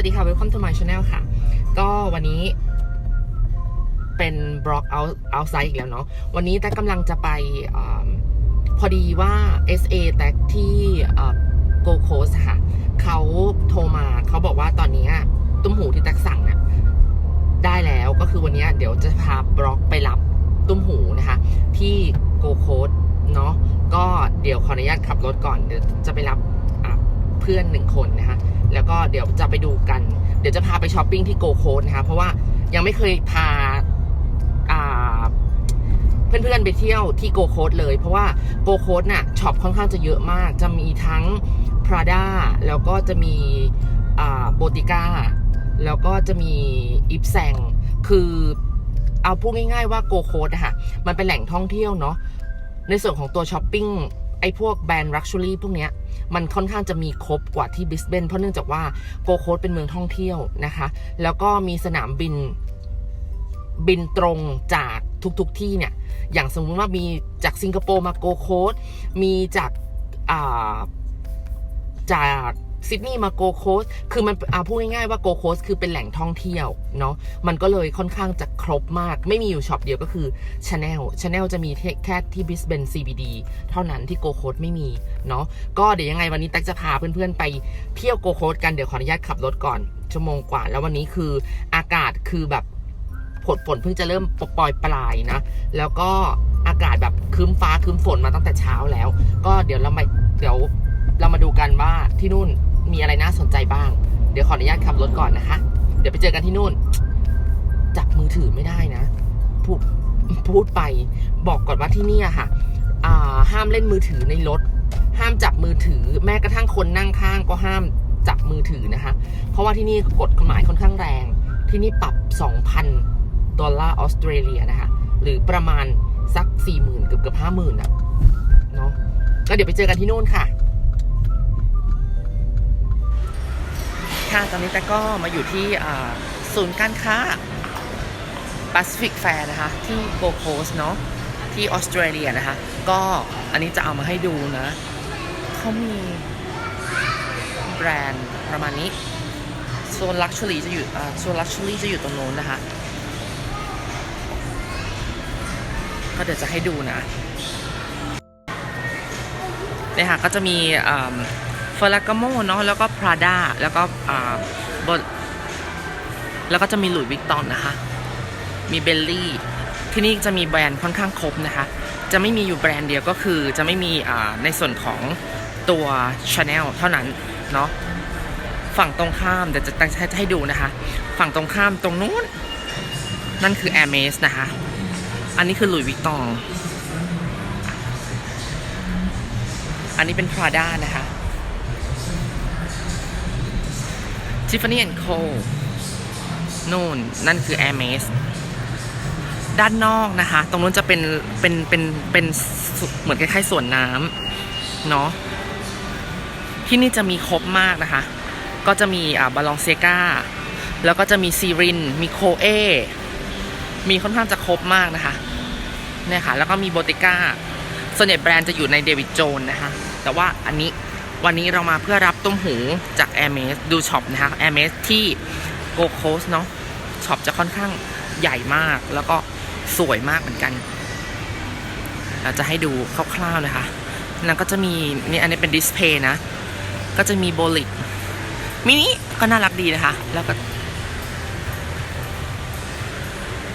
วัสดีค่ะ Welcome to my channel ค่ะ ก็วันนี้เป็นบล็อกเอา outside อีกแล้วเนาะ วันนี้แต่กำลังจะไปอพอดีว่า SA แต่ที่โกโคสค่ะ เขาโทรมาเขาบอกว่าตอนนี้ตุ้มหูที่แตกสั่งน่ะได้แล้วก็คือวันนี้เดี๋ยวจะพาบล็อกไปรับตุ้มหูนะคะ ที่โกโคสเนาะ ก็เดี๋ยวขออนุญาตขับรถก่อนเดี๋ยวจะไปรับเพื่อนหนึ่งคนนะคะ แล้วก็เดี๋ยวจะไปดูกัน เดี๋ยวจะพาไปช้อปปิ้งที่โกโคสนะคะ เพราะว่ายังไม่เคยพาเพื่อนๆไปเที่ยวที่โกโคสเลย เพราะว่าโกโคสน่ะช็อปค่อนข้างจะเยอะมาก จะมีทั้ง Prada แล้วก็จะมีโบติก้าแล้วก็จะมีอิปแซงคือเอาพูดง่ายๆว่าโกโคสอะค่ะ มันเป็นแหล่งท่องเที่ยวเนาะในส่วนของตัวช้อปปิ้ง ไอ้พวกแบรนด์ลักชัวรี่พวกเนี้ยมันค่อนข้างจะมีครบกว่าที่บิสเบนเพราะเนื่องจากว่าโกโคสเป็นเมืองท่องเที่ยวนะคะ แล้วก็มีสนามบินบินตรงจากทุกๆทที่เนี่ย อย่างสมมติว่ามีจากสิงคโปร์มาโกโคสมีจากจาก ซิดนีย์มาโกโคสคือมันอาพูดง่ายๆว่าโกโคสคือเป็นแหล่งท่องเที่ยวเนาะมันก็เลยค่อนข้างจะครบมาก ไม่มีอยู่ช็อปเดียวก็คือ Chanel Chanel จะมีแค่ที่บิสเบน CBD เท่านั้นที่โกโคสไม่มีเนาะก็เดี๋ยวยังไงวันนี้แต๊กจะพาเพื่อนๆไปเที่ยวโกโคสกันเดี๋ยวขออนุญาตขับรถก่อนชั่วโมงกว่า แล้ววันนี้คืออากาศคือแบบฝนฝนเพิ่งจะเริ่มปล่อยปลายนะ แล้วก็อากาศแบบครึ้มฟ้าครึ้มฝนมาตั้งแต่เช้าแล้ว ก็เดี๋ยวเรามาเดี๋ยวเรามาดูกันว่าที่นู่น มีอะไรน่าสนใจบ้าง เดี๋ยวขออนุญาตขับรถก่อนนะคะ เดี๋ยวไปเจอกันที่นู่น จับมือถือไม่ได้นะ พูดพูดไปบอกก่อนว่าที่นี่ยค่ะห้ามเล่นมือถือในรถ ห้ามจับมือถือ แม้กระทั่งคนนั่งข้างก็ห้ามจับมือถือนะคะ เพราะว่าที่นี่กฎกฎหมายค่อนข้างแรง ที่นี่ปรับ 2,000 ดอลลาร์ออสเตรเลียนะคะ หรือประมาณสัก 40,000เกือบเกือบ50,000อะเนาะก็เดี๋ยวไปเจอกันที่นู่นค่ะ ค่ะ ตอนนี้แต่ก็มาอยู่ที่ศูนย์การค้า Pacific Fair นะคะ ที่โกโคสเนาะที่ออสเตรเลียนะคะ ก็อันนี้จะเอามาให้ดูนะ เขามีแบรนด์ประมาณนี้โซนลักชัวรี่จะอยู่โซนลักชัวรี่จะอยู่ตรงโน้นนะคะ ก็เดี๋ยวจะให้ดูนะเนี่ยค่ะก็จะมี ฟลากาโมเนาะแล้วก็ Prada แล้วก็อ่าบแล้วก็จะมีหลุยส์วิกตอนนะคะ มีเบลลี่ ที่นี่จะมีแบรนด์ค่อนข้างครบนะคะ จะไม่มีอยู่แบรนด์เดียวก็คือจะไม่มีอ่าในส่วนของตัว Chanel เท่านั้นเนาะฝั่งตรงข้ามเดี๋ยวจะตั้งให้ดูนะคะ ฝั่งตรงข้ามตรงนู้น นั่นคือ Hermes นะคะ อันนี้คือหลุยส์วิกตอง อันนี้เป็น Prada นะคะ Tiffany Co นู่นนั่นคือ Hermes ด้านนอกนะคะ ตรงนู้นจะเป็นเป็นเป็นเป็นเหมือนคล้ายๆสวนน้ำเนาะที่นี่จะมีครบมากนะคะ ก็จะมีอ่าบาลองเซกาแล้วก็จะมีซีริน มีโคเอ มีค่อนข้างจะครบมากนะคะเนี่ยค่ะ แล้วก็มีโบติก้าส่วนใหญ่แบรนด์จะอยู่ในเดวิดโจนนะคะ แต่ว่าอันนี้ วันนี้เรามาเพื่อรับต้มหูจาก a i r m e s ดูช็อปนะคะ a i r m e s ที่โกโคสเนาะช็อปจะค่อนข้างใหญ่มากแล้วก็สวยมากเหมือนกัน เราจะให้ดูคร่าวๆนะคะแล้วก็จะมีนี่อันนี้เป็นดิสเพย์นะ ก็จะมีโบลิกมินิก็น่ารักดีนะคะ แล้วก็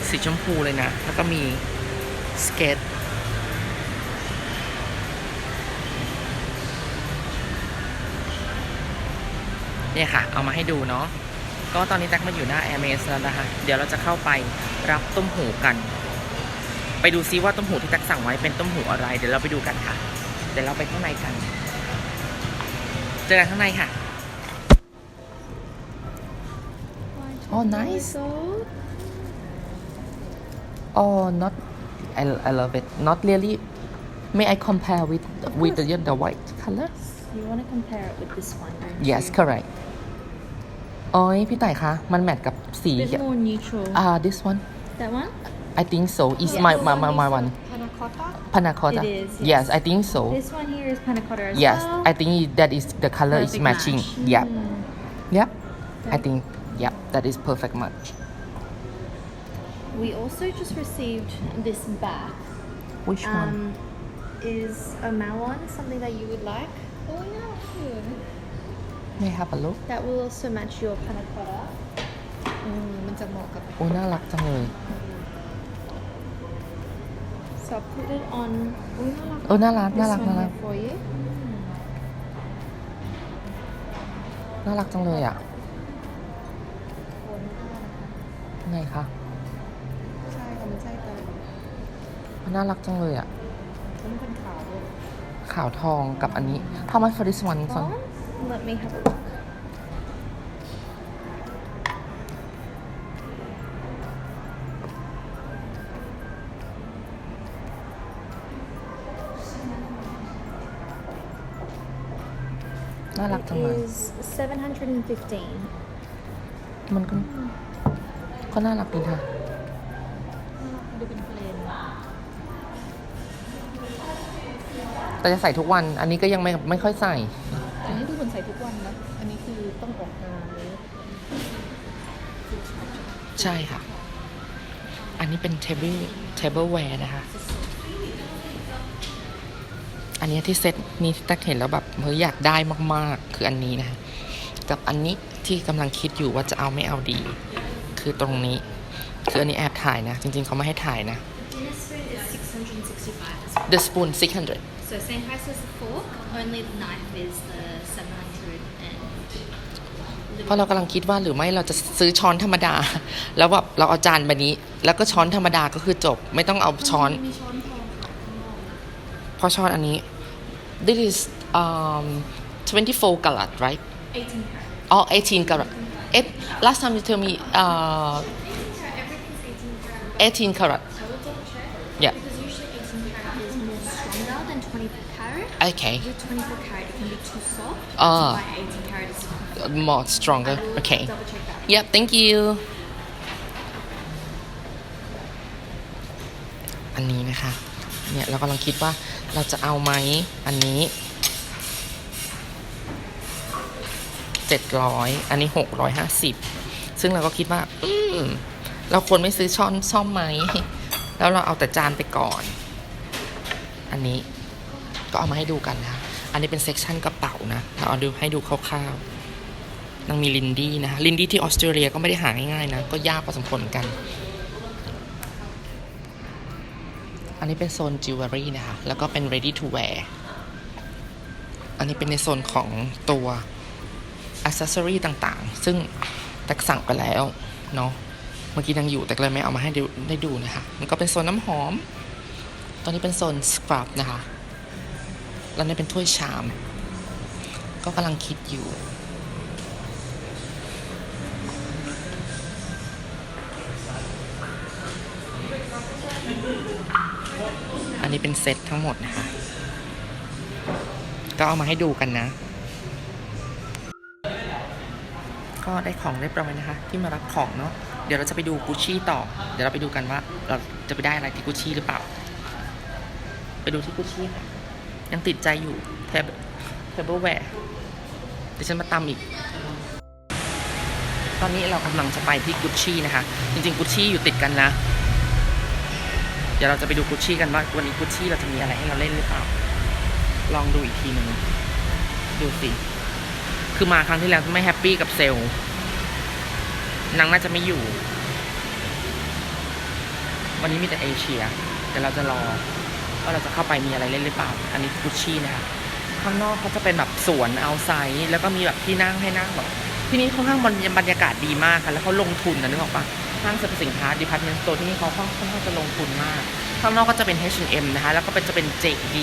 สีชมพูเลยนะ แล้วก็มีสเก็ต เนี่ยค่ะ เอามาให้ดูเนาะก็ตอนนี้แจ็คมาอยู่หน้า Air m a s แล้วนะคะ เดี๋ยวเราจะเข้าไปรับต้มหูกัน ไปดูซิว่าต้มหูที่แจ็คสั่งไว้เป็นต้มหูอะไร เดี๋ยวเราไปดูกันค่ะ เดี๋ยวเราไปข้างในกัน เจอกันข้างในค่ะ Oh, nice. Oh, not. I, I love it. Not really. May I compare with with the the white color? You want to compare it with this one? don't Yes, you? correct. โอ้ยพี่ต่ายคะ มันแมทกับสี It's more neutral. อ่า this one that one? I think so is Yes. my my my, my one Panna cotta. panna cotta It is, yes yes. I think so This one here is panna cotta as yes well. I think that is the color is Perfect matching match. yep Mm. yep I think yeah that is perfect match We also just received this bag. which one Um, is a melon something that you would like? Oh yeah, cute. May I have a look That will also match your panna cotta. อืมมันจะเหมาะกับ โอ้น่ารักจังเลย So I'll put it on อุ้ยน่ารัก เออน่ารัก this น่ารัก one น่ารัก here for you. น่ารักจังเลยอะไงคะใช่ค่ะมันใช่แต่น่ารักจังเลยอะมันเป็นขาวด้วยขาวทองกับอันนี้ how much for this one son Oh, let me have a look. น่ารัก It จังเลย is 715. มันก็ก็น่ารักดีค่ะ ดูเป็นเพลนแต่จะใส่ทุกวัน อันนี้ก็ยังไม่ไม่ค่อยใส่ ต้องออกงานเลยใช่ค่ะ อันนี้เป็น table tableware นะคะ อันนี้ที่เซ็ตนี้ที่ตักเห็นแล้วแบบเฮ้ยอยากได้มากๆ คืออันนี้นะคะกับอันนี้ที่กำลังคิดอยู่ว่าจะเอาไม่เอาดี คือตรงนี้ คืออันนี้แอบถ่ายนะ จริงๆเขาไม่ให้ถ่ายนะ Dinner spoon is 665 the spoon 600 So same price as the fork, only the knife is the 700 and เพราะเรากำลังคิดว่าหรือไม่เราจะซื้อช้อนธรรมดา แล้วแบบเราเอาจานแบบนี้ แล้วก็ช้อนธรรมดาก็คือจบ ไม่ต้องเอาช้อนมีช้อนทองข้างนอกนะเพราะช้อนอันนี้ this is um 24 karat right 18 carat. or 18 karat it last time you told me uh Everything's 18 18 carat. karat I will double check. Yeah. Because usually 18 carat is more stronger than 24 carat. okay With 24 carat, it can be too soft. Ah. So why 18 carat is more stronger okay double check that. yep thank you อันนี้นะคะ เนี่ยเรากำลังคิดว่าเราจะเอาไหมอันนี้เจ็ดร้อยอันนี้หกร้อยห้าสิบซึ่งเราก็คิดว่า อืมเราควรไม่ซื้อช้อนซ่อมไหม แล้วเราเอาแต่จานไปก่อน อันนี้ก็เอามาให้ดูกันนะคะอันนี้เป็นเซ็กชันกระเป๋านะ เราเอาดูให้ดูคร่าวๆ นางมีลินดี้นะคะลินดี้ที่ออสเตรเลียก็ไม่ได้หาง่ายๆนะ ก็ยากพอสมควรกัน อันนี้เป็นโซนจิวเวลรี่นะคะ แล้วก็เป็น ready to wear อันนี้เป็นในโซนของตัวอ c เซสซอรีต่างๆ ซึ่งแตกสั่งไปแล้วเนาะ เมื่อกี้ยังอยู่แต่ก็เลยไม่เอามาให้ได้ดูนะคะ มันก็เป็นโซนน้ำหอม ตอนนี้เป็นโซนสครับนะคะ แล้วนี่เป็นถ้วยชาม ก็กำลังคิดอยู่ นี้เป็นเซตทั้งหมดนะคะ ก็เอามาให้ดูกันนะ ก็ได้ของเรียบร้อยนะคะ ที่มารับของเนาะ เดี๋ยวเราจะไปดูกุชชี่ต่อ เดี๋ยวเราไปดูกันว่าเราจะไปได้อะไรที่กุชชี่หรือเปล่า ไปดูที่กุชชี่ค่ะ ยังติดใจอยู่เทเทเบิลแวร์เดี๋ยวฉันมาตำอีก ตอนนี้เรากำลังจะไปที่กุชชี่นะคะ จริงๆกุชชี่อยู่ติดกันนะ เดี๋ยวเราจะไปดูกุชชี่กันว่าวันนี้กุชชี่เราจะมีอะไรให้เราเล่นหรือเปล่า ลองดูอีกทีหนึ่งดูสิ คือมาครั้งที่แล้วไม่แฮปปี้กับเซลล์นางน่าจะไม่อยู่ วันนี้มีแต่เอเชียเดี๋ยวเราจะรอว่าเราจะเข้าไปมีอะไรเล่นหรือเปล่า อันนี้กุชชี่นะคะข้างนอกเขาจะเป็นแบบสวนเอาไซด์แล้วก็มีแบบที่นั่งให้นั่งแบบที่นี่ค่อนข้างบรรยบรรยากาศดีมากค่ะ แล้วเขาลงทุนนะนึกออกปะ ห้างสรรพสินค้าดิพาร์ตเมนต์สโตร์ที่นี่เขาค่อนข้างจะลงทุนมาก ข้างนอกก็จะเป็น H&M นะคะ แล้วก็เป็นจะเป็น JD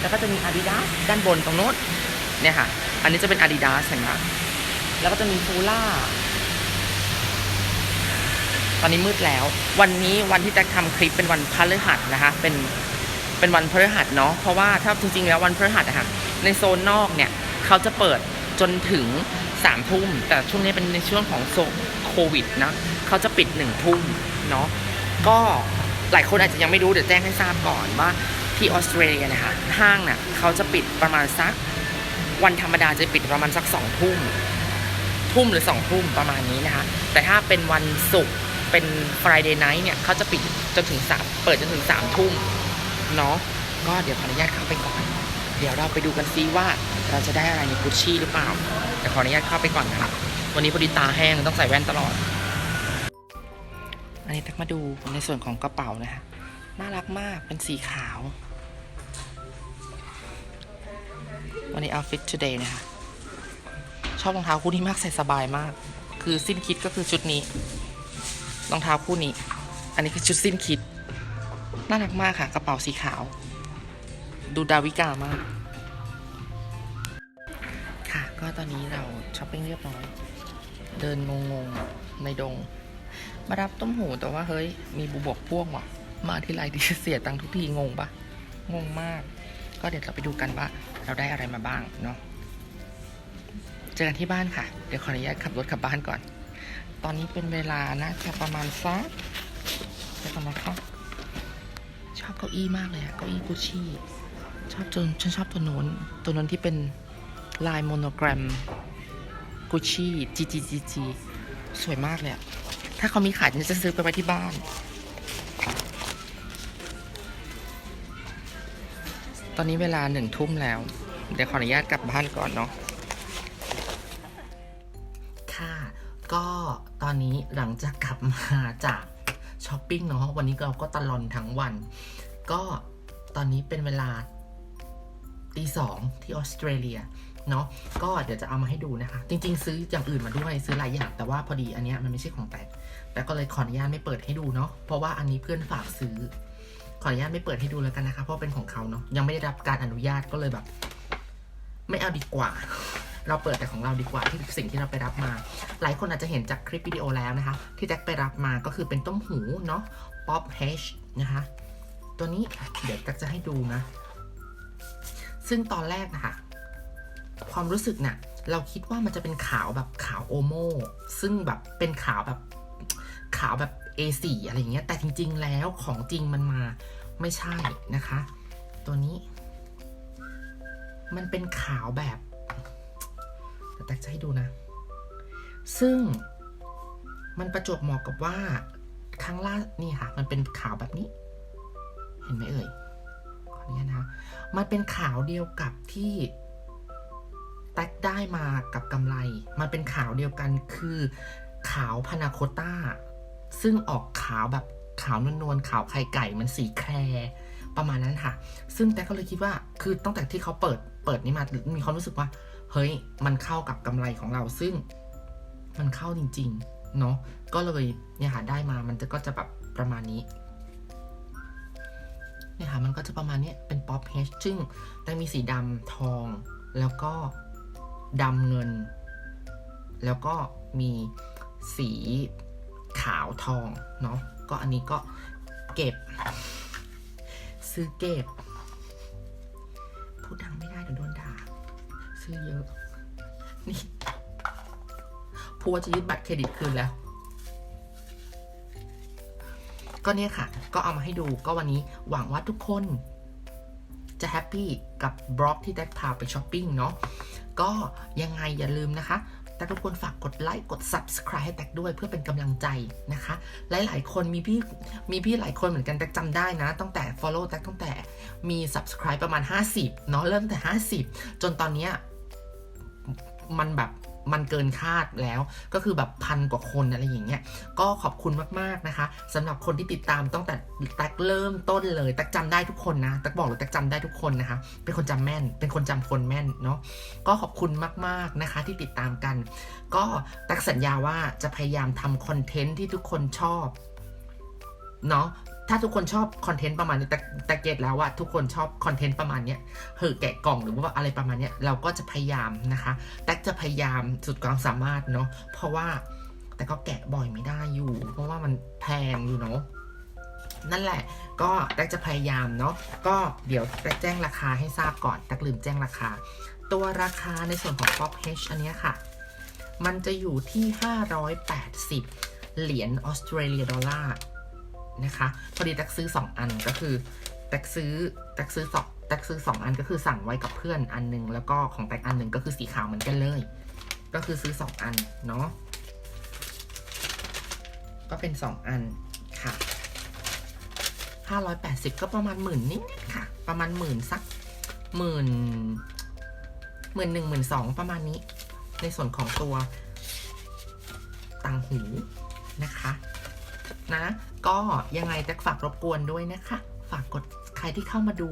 แล้วก็จะมี Adidas ด้านบนตรงโน้นเนี่ยค่ะ อันนี้จะเป็น Adidas เห็นไหมแล้วก็จะมีฟูล่าตอนนี้มืดแล้ว วันนี้วันที่แจ็คทำคลิปเป็นวันพฤหัสนะคะ เป็นเป็นวันพฤหัสเนาะ เพราะว่าถ้าจริงๆแล้ววันพฤหัสอะค่ะ ในโซนนอกเนี่ยเขาจะเปิดจนถึงสามทุ่ม แต่ช่วงนี้เป็นในช่วงของโซน โควิดนะเขาจะปิดหนึ่งทุ่มเนาะก็หลายคนอาจจะยังไม่รู้เดี๋ยวแจ้งให้ทราบก่อนว่าที่ออสเตรเลียนะคะห้างน่ะเขาจะปิดประมาณสักวันธรรมดาจะปิดประมาณสักสองทุ่มทุ่มหรือสองทุ่มประมาณนี้นะคะ แต่ถ้าเป็นวันศุกร์เป็น Friday night เนี่ยเขาจะปิดจนถึงสามเปิดจนถึงสามทุ่มเนาะก็เดี๋ยวขออนุญาตเข้าไปก่อน เดี๋ยวเราไปดูกันซิว่าเราจะได้อะไรในกุชชี่หรือเปล่า แต่ขออนุญาตเข้าไปก่อนนะครับ วันนี้พอดีตาแห้งต้องใส่แว่นตลอด อันนี้ตักมาดูในส่วนของกระเป๋านะคะน่ารักมากเป็นสีขาว วันนี้ outfit today นะคะ ชอบรองเท้าคู่นี้มากใส่สบายมาก คือสิ้นคิดก็คือชุดนี้รองเท้าคู่นี้ อันนี้คือชุดสิ้นคิด น่ารักมากค่ะ กระเป๋าสีขาว ดูดาวิกามาก ค่ะ ก็ตอนนี้เราช้อปปิ้งเรียบร้อย เดินงงๆในดง มารับต้มหูแต่ว่าเฮ้ย มีบุบกพ่วงว่ะ มาที่ไรที่เสียตังค์ทุกทีงงปะงงมาก ก็เดี๋ยวเราไปดูกันว่า เราได้อะไรมาบ้างเนาะเจอกันที่บ้านค่ะ เดี๋ยวขออนุญาตขับรถกลับบ้านก่อน ตอนนี้เป็นเวลาน่าจะประมาณสักเดี๋ยวก่อนนะคะชอบเก้าอี้มากเลยอะเก้าอี้กุชชี่ชอบจนฉันชอบตัวโน้นตัวโน้นที่เป็นลายโมโนแกรม กุชชี่จีจีจีจีสวยมากเลยอะถ้าเขามีขายฉันจะซื้อไปไว้ที่บ้าน ตอนนี้เวลาหนึ่งทุ่มแล้ว เดี๋ยวขออนุญาตกลับบ้านก่อนเนาะค่ะ ก็ตอนนี้หลังจากกลับมาจากช้อปปิ้งเนาะวันนี้เราก็ตลอนทั้งวัน ก็ตอนนี้เป็นเวลาตีสองที่ออสเตรเลีย เนาะก็เดี๋ยวจะเอามาให้ดูนะคะ จริง ๆ ซื้ออย่างอื่นมาด้วยซื้อหลายอย่างแต่ว่าพอดีอันเนี้ยมันไม่ใช่ของแตกแต่ก็เลยขออนุญาตไม่เปิดให้ดูเนาะเพราะว่าอันนี้เพื่อนฝากซื้อ ขออนุญาตไม่เปิดให้ดูแล้วกันนะคะ เพราะเป็นของเขาเนาะยังไม่ได้รับการอนุญาตก็เลยแบบ ไม่เอาดีกว่า เราเปิดแต่ของเราดีกว่าที่สิ่งที่เราไปรับมา หลายคนอาจจะเห็นจากคลิปวิดีโอแล้วนะคะ ที่แจ็คไปรับมาก็คือเป็นต้มหูเนาะป๊อปเฮชนะคะตัวนี้เดี๋ยวแจ็คจะให้ดูนะซึ่งตอนแรกนะคะ ความรู้สึกน่ะเราคิดว่ามันจะเป็นขาวแบบขาวโอโมซึ่งแบบเป็นขาวแบบขาวแบบ A4 อะไรอย่างเงี้ยแต่จริง ๆ แล้วของจริงมันมาไม่ใช่นะคะ ตัวนี้ มันเป็นขาวแบบแตกจะให้ดูนะ ซึ่งมันประจวบเหมาะกับว่าครั้งล่านี่ค่ะ มันเป็นขาวแบบนี้ เห็นไหมเอ่ยขออนุญาตนะคะมันเป็นขาวเดียวกับที่ แท็กได้มากับกำไร มันเป็นขาวเดียวกันคือขาวพานาโคต้า ซึ่งออกขาวแบบขาวนวลๆขาวไข่ไก่มันสีแครประมาณนั้นค่ะ ซึ่งแต่ก็เลยคิดว่า คือตั้งแต่ที่เขาเปิด เปิดนี้มา มีความรู้สึกว่า เฮ้ย มันเข้ากับกำไรของเรา ซึ่งมันเข้าจริง ๆ เนาะ ก็เลยเนี่ยค่ะได้มา มันจะก็จะแบบประมาณนี้ เนี่ยค่ะ มันก็จะประมาณนี้เป็นป๊อปเฮชซึ่งแต่มีสีดำทอง แล้วก็ ดำเงิน แล้วก็มีสีขาวทองเนาะก็อันนี้ก็เก็บ ซื้อเก็บ พูดดังไม่ได้เดี๋ยวโดนด่าซื้อเยอะ นี่พูดว่าจะยึดบัตรเครดิตคืนแล้ว ก็เนี่ยค่ะ ก็เอามาให้ดูก็วันนี้หวังว่าทุกคนจะแฮปปี้กับบล็อกที่แท็กพาไปช้อปปิ้งเนาะ ก็ยังไงอย่าลืมนะคะ แต่ทุกคนฝากกดไลค์กด subscribe ให้แตกด้วยเพื่อเป็นกำลังใจนะคะ หลาย ๆ คนมีพี่มีพี่หลายคนเหมือนกันแตกจำได้นะ ตั้งแต่ follow แตกตั้งแต่มี subscribe ประมาณ 50 เนาะเริ่มแต่ 50 จนตอนเนี้ยมันแบบ มันเกินคาดแล้ว ก็คือแบบพันกว่าคนอะไรอย่างเงี้ยก็ขอบคุณมากๆนะคะสำหรับคนที่ติดตามตั้งแต่ตักเริ่มต้นเลย ตักจำได้ทุกคนนะตักบอกเลยตักจำได้ทุกคนนะคะ เป็นคนจำแม่น เป็นคนจำคนแม่นเนาะก็ขอบคุณมากๆนะคะที่ติดตามกัน ก็ตักสัญญาว่าจะพยายามทำคอนเทนต์ที่ทุกคนชอบเนาะ ถ้าทุกคนชอบคอนเทนต์ประมาณนี้แต่แต่เก็ตแล้วว่าทุกคนชอบคอนเทนต์ประมาณนี้เหอะแกะกล่องหรือว่าอะไรประมาณนี้เราก็จะพยายามนะคะ แต่จะพยายามสุดความสามารถเนาะเพราะว่าแต่ก็แกะบ่อยไม่ได้อยู่ เพราะว่ามันแพงอยู่เนาะนั่นแหละ ก็แตักจะพยายามเนาะก็เดี๋ยวแตักแจ้งราคาให้ทราบก่อนแตักลืมแจ้งราคา ตัวราคาในส่วนของ Pop H อันนี้ค่ะ มันจะอยู่ที่ 580 เหรียญออสเตรเลียดอลลาร์ นะคะพอดีแตักซื้อ 2 อันก็คือแตักซื้อแตักซื้อสองแตักซื้อ 2 อันก็คือสั่งไว้กับเพื่อนอันหนึง แล้วก็ของแตกอันหนึ่งก็คือสีขาวเหมือนกันเลย ก็คือซื้อ 2 อันเนาะก็เป็น 2 อันค่ะ580 ก็ประมาณหมื่นนิดๆค่ะ ประมาณหมื่นสักหมื่นหมื่นหนึ่งหมื่นสองประมาณนี้ ในส่วนของตัวต่างหูนะคะ นะ ก็ยังไงแท็กฝากรบกวนด้วยนะคะ ฝากกดใครที่เข้ามาดู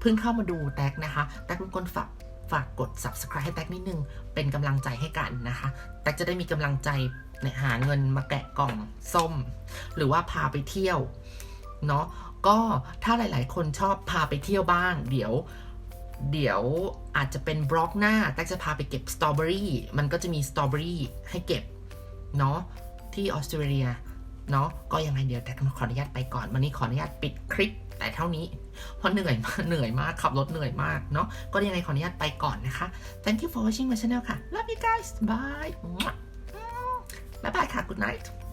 เพิ่งเข้ามาดูแท็กนะคะ แท็กรบกวนฝากฝากกด subscribe ให้แท็กนิดนึง เป็นกำลังใจให้กันนะคะแท็กจะได้มีกำลังใจเนี่ยหาเงินมาแกะกล่องส้ม หรือว่าพาไปเที่ยวเนาะก็ถ้าหลาย ๆ คนชอบพาไปเที่ยวบ้าง เดี๋ยว เดี๋ยวอาจจะเป็นบล็อกหน้าแท็กจะพาไปเก็บสตรอเบอรี่มันก็จะมีสตรอเบอรี่ให้เก็บเนาะที่ออสเตรเลีย เนาะก็ยังไงเดี๋ยวแต่ขออนุญาตไปก่อนวันนี้ขออนุญาตปิดคลิปแต่เท่านี้เพราะเหนื่อยมากเหนื่อยมากขับรถเหนื่อยมากเนาะก็ยังไงขออนุญาตไปก่อนนะคะ thank you for watching my channel ค่ะ love you guys bye บ๊ายบายค่ะ good night